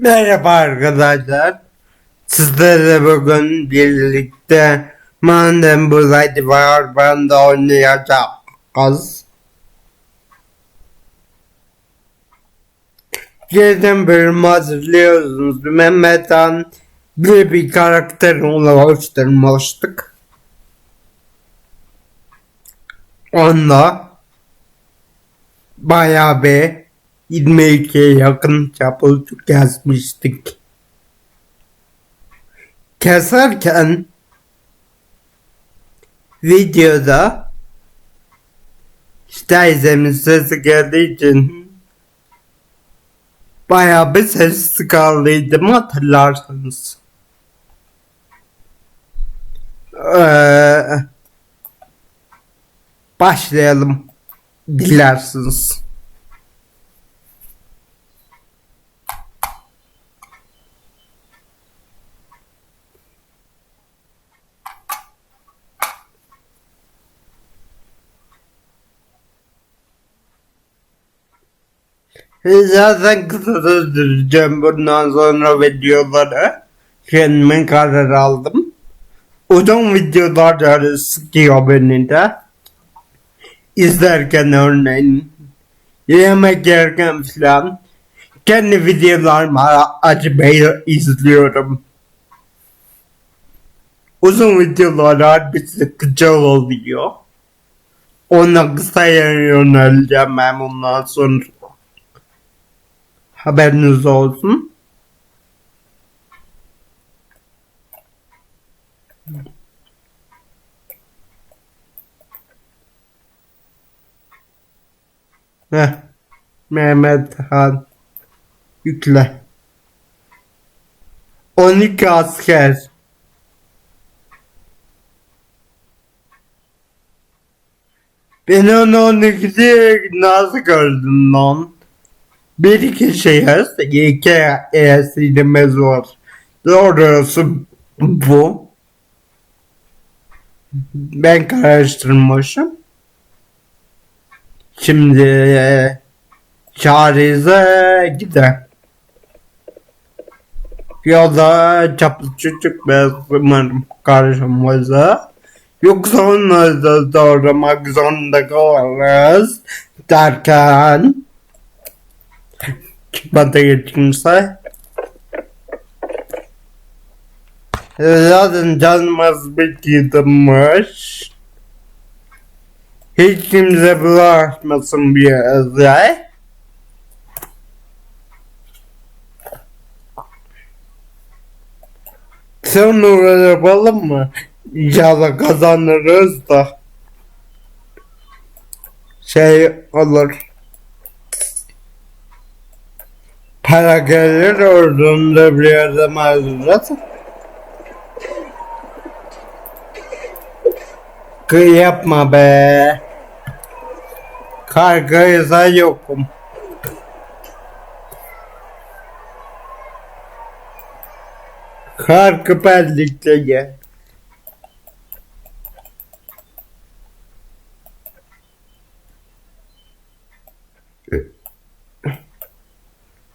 Merhaba arkadaşlar. Sizlerle bugün birlikte madem buradaydı var ben de oynayacağız. Geçen bölüm hatırlıyorsunuz. Mehmet'ten bir bir karakter oluşturmuştuk. Onunla bayağı bir 22'ye yakın çapulcuk yazmıştık. Keserken videoda teyzemin sesi geldiği için bayağı bir sessiz kaldıydım hatırlarsanız. Ee, başlayalım dilersiniz. Zaten kısa sürdüreceğim bundan sonra videoları. Kendime karar aldım. Uzun videolar sıkıyor beni de. İzlerken örneğin yemek yerken falan kendi videolarımı açmayı izliyorum. Uzun videolar bir sıkıcı oluyor. Ona kısa yöneleceğim ben bundan sonra. Haberiniz olsun. Heh. Mehmet Han. Yükle. 12 asker. Ben onu 12'de nasıl gördüm lan? Bir iki şehir, iki esilimiz var. Doğrusu bu. Ben karıştırmışım. Şimdi e, çaresize gider. Yolda çaplı çocuk ve umarım karşımıza. Yoksa onları da doğramak zorunda kalırız derken kimse. Zaten canımız bitmiş. Hiç kimse bulaşmasın bir yere. Sonra yapalım mı? İnşallah kazanırız da. Şey olur. Para gelir oradan da bir yerden alırız. Kı yapma be. Kargaysa yokum. Kar küperlikle gel.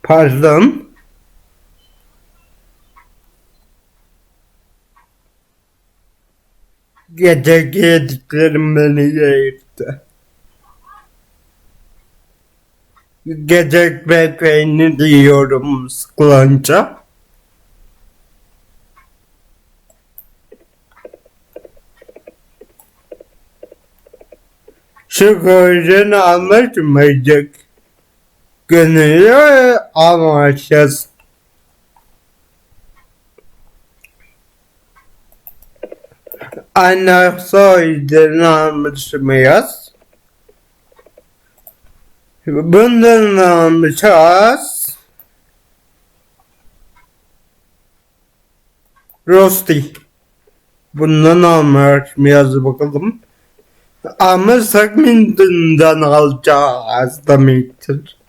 Pardon. Gece yediklerim beni yayıktı. Gece ekmek peynir yiyorum sıkılınca. Şu gözün anlaşmayacak. Gönüllü soyduğunu anlaşmayız. Bundan anlaşacağız. Rosti. Bundan anlaşmayız bakalım. Ama segmentinden alacağız demektir.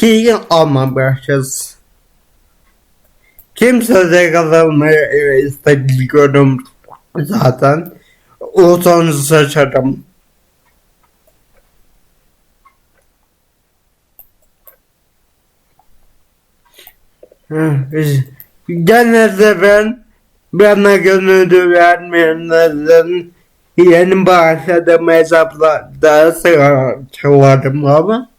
Ki almamışız. Kimse de kazanmayı istediyorum zaten. O son seçerim. Genelde ben bana gönüllü vermeyenlerden yeni başladığım hesaplarda sigara çalarım ama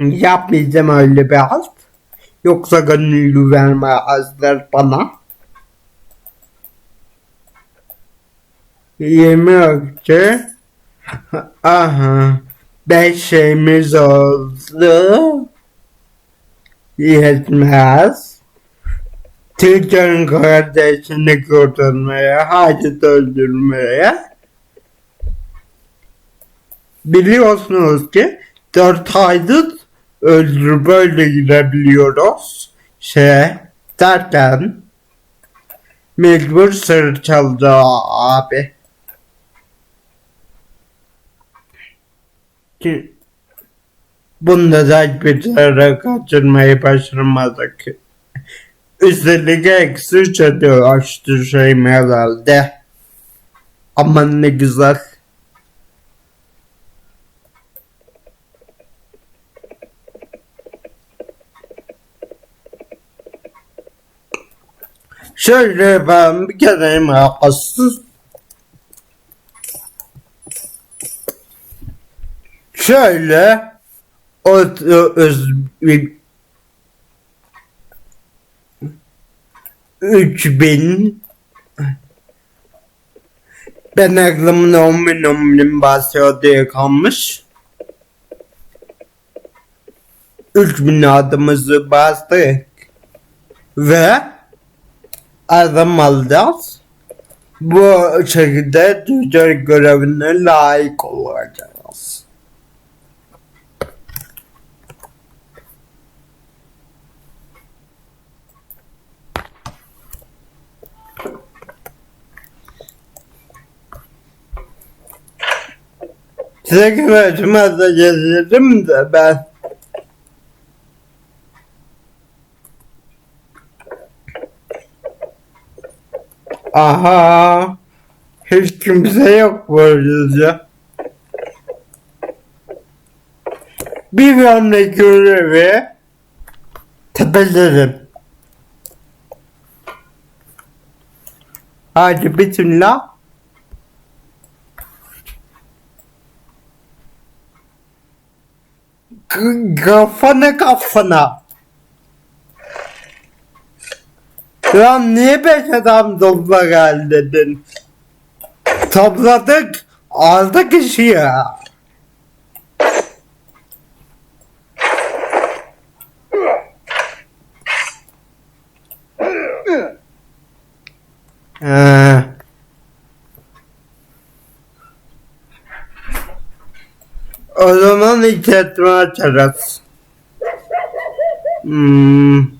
yapmayacağım öyle bir halt. Yoksa gönüllü vermezler bana. Yemek Aha. Beş şeyimiz oldu. Yetmez. Türk'ün kardeşini kurtarmaya, hacet öldürmeye. Biliyorsunuz ki dört aydır öldür böyle girebiliyoruz. Şey derken mecbur sır çaldı abi. Ki bunda da hiçbir zarar kaçırmayı başaramadık. Üstelik eksi çatı açtı şeyim herhalde. Aman ne güzel. Şöyle ben bir kere makasız. Şöyle o öz, üç bin. Ben aklımın on bin on bin basıyor diye kalmış. Üç bin adımızı bastık. Ve adım alacağız. Bu şekilde tüccar görevine layık olacağız. Size güveçmez de gezerim de ben. Aha. Hiç kimse yok böylece. Bir anda görevi tepelerim. Hadi bismillah. Kafana kafana. Lan niye beş adam topla gel dedin? Topladık. Aldık işi ya. Ee, o zaman işletme açarız. Hmm.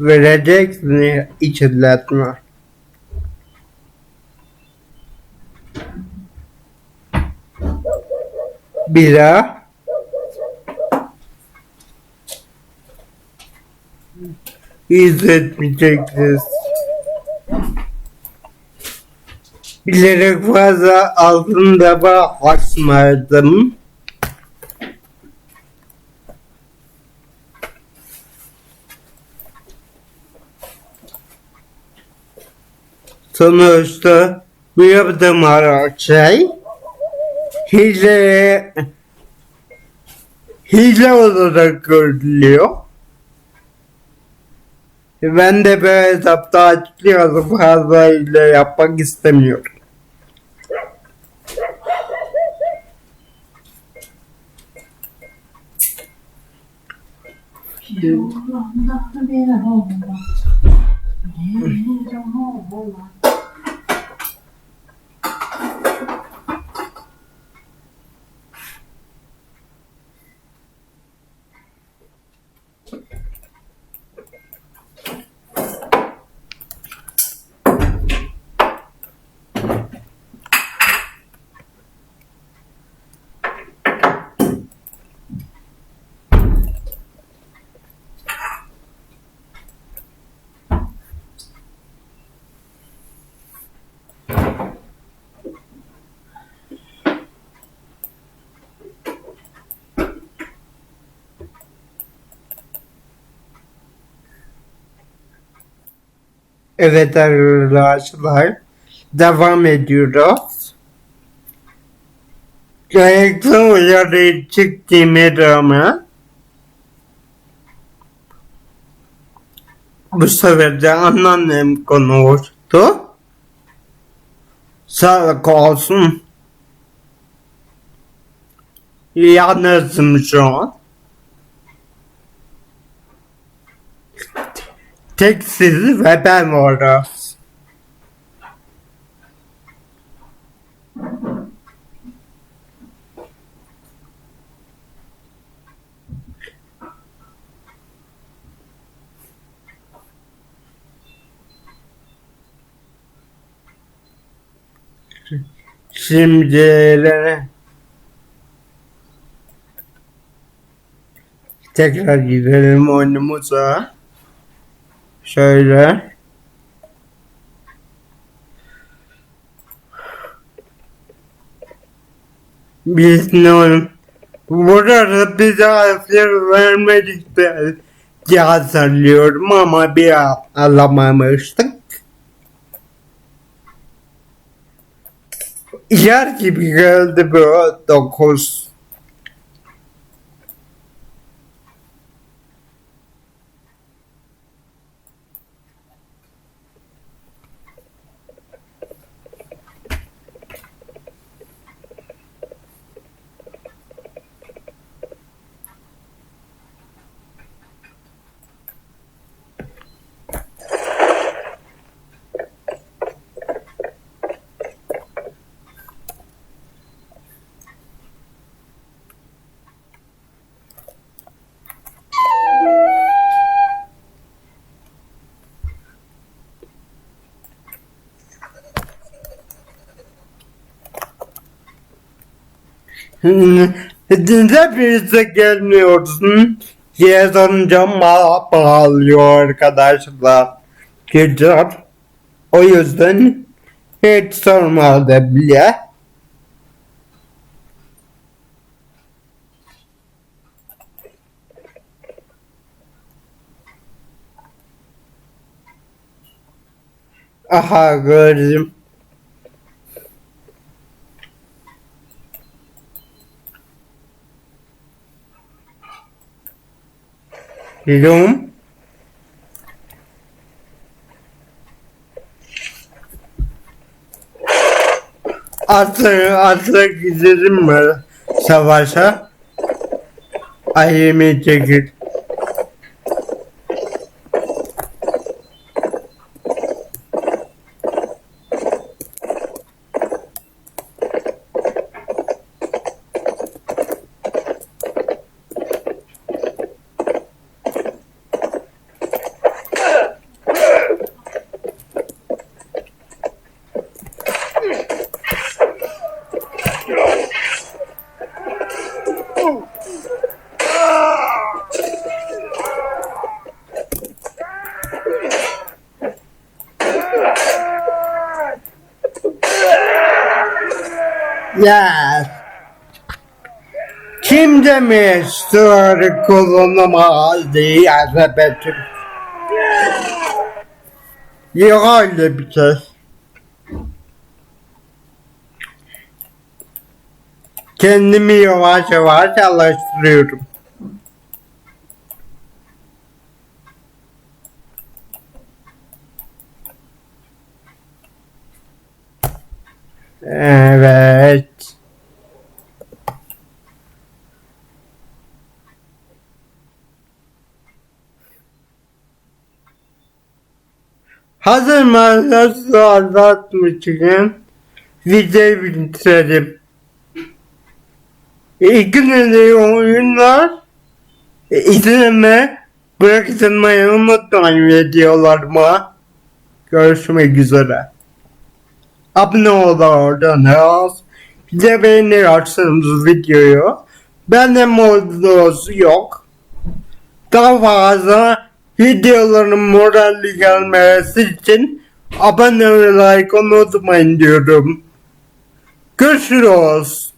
Vereceksin işletme. Bira. İzletmeyeceksiniz. Bilerek fazla altında basmadım. Sonuçta bu yaptığım araç şey hile hile olarak görülüyor. Ben de böyle hesapta açıklıyorum fazla hile yapmak istemiyorum. Yolanda bir olma. Bir olma. Evet arkadaşlar. Devam ediyoruz. Gerekli uyarı çıktığıma rağmen bu sefer de anneannem konuştu. Sağlık olsun. Yalnızım şu an. Tek siz ve ben varız. Şimdi tekrar gidelim oyunumuza. Şöyle. Biz ne oyun? Burada bize hazır vermedikleri hazırlıyorum ama bir alamamıştık. Yer gibi geldi bu dokuz. Neden birisi gelmiyorsun? diye sorunca bağlıyor arkadaşlar. Güzel. O yüzden hiç sormadı bile. Aha gördüm. Rum. Artık artık gidelim mi savaşa? Ayımı çekil. Yes. Kim demiş sığır kullanamaz diye. Yok öyle bir şey. Kendimi yavaş yavaş alıştırıyorum. Evet. Hazır mısınız? Anlatmışken videoyu bitirelim. İkinci oyunlar izleme bırakmayı unutmayın videolarıma. Görüşmek üzere. Abone olursanız bir de beğenirseniz videoyu benim modunuz yok. Daha fazla videoların moralli gelmesi için abone olmayı like unutmayın diyorum. Görüşürüz.